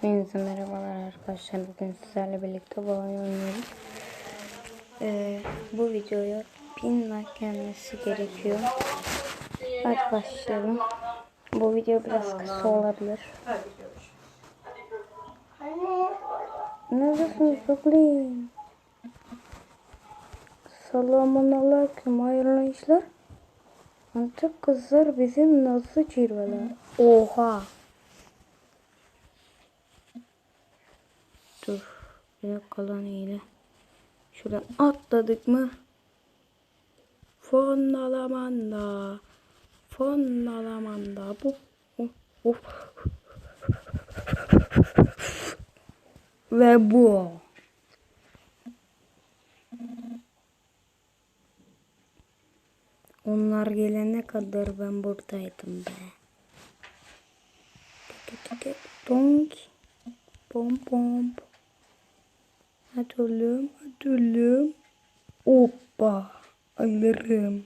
Hepinize merhabalar arkadaşlar. Bugün sizlerle birlikte bu oyunu oynuyoruz. Ee, bu videoya 1000 like gerekiyor. Hadi başlayalım. Bu video biraz kısa olabilir. Neredesiniz bekleyin. Selamun aleyküm hayırlı işler. Antep kızlar bizim nasıl cirveler. Oha. Dur. Bir dakika lan iyile. Şuradan atladık mı? Fondalamanda. Fondalamanda. Bu. bu, bu. Ve bu. Onlar gelene kadar ben buradaydım be. Donk. Pom pom. Hadi oğlum, hadi oğlum. Hoppa. Alırım.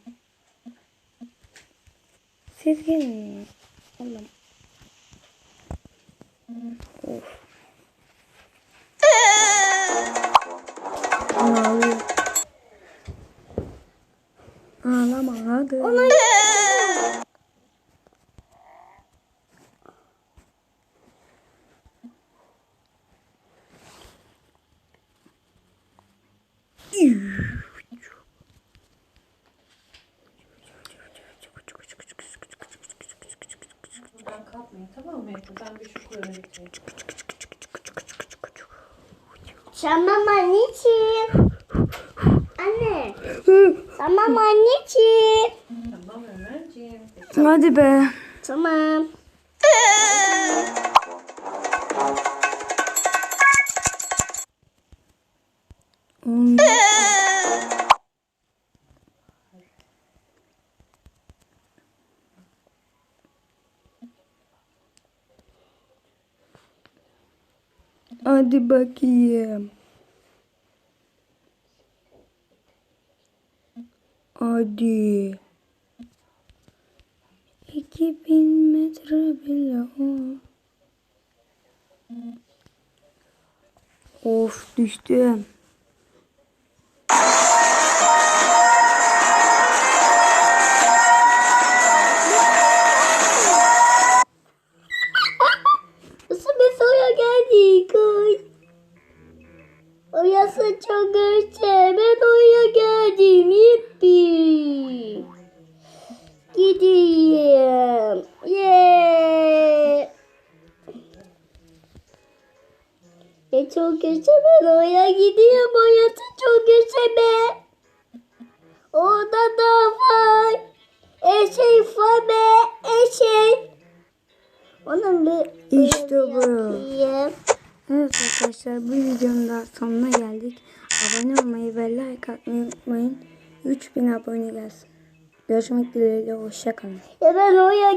Siz gelin. Oğlum. Of. Ağlıyor. Ağlama hadi. Ben kalkmayayım tamam mı? Ben bir şu kuyruğu getireyim. Tamam anneciğim. Anne. Tamam anneciğim. Tamam Ömerciğim. Hadi be. Tamam. Oğlum. Hadi bakayım. Hadi. 2000 metre bile o. Of düştüm. Oyası çok görse ben oraya geldim. Yippi. Gideyim. Yeah. E çok görse ben oraya gidiyorum. Oyası çok görse be. Orada da var. Eşek var be. Eşek. Onun bir İşte bu. yapayım. Evet arkadaşlar bu videonun da sonuna geldik. Abone olmayı ve like atmayı unutmayın. 3000 abone gelsin. Görüşmek dileğiyle hoşçakalın. Ya ben oraya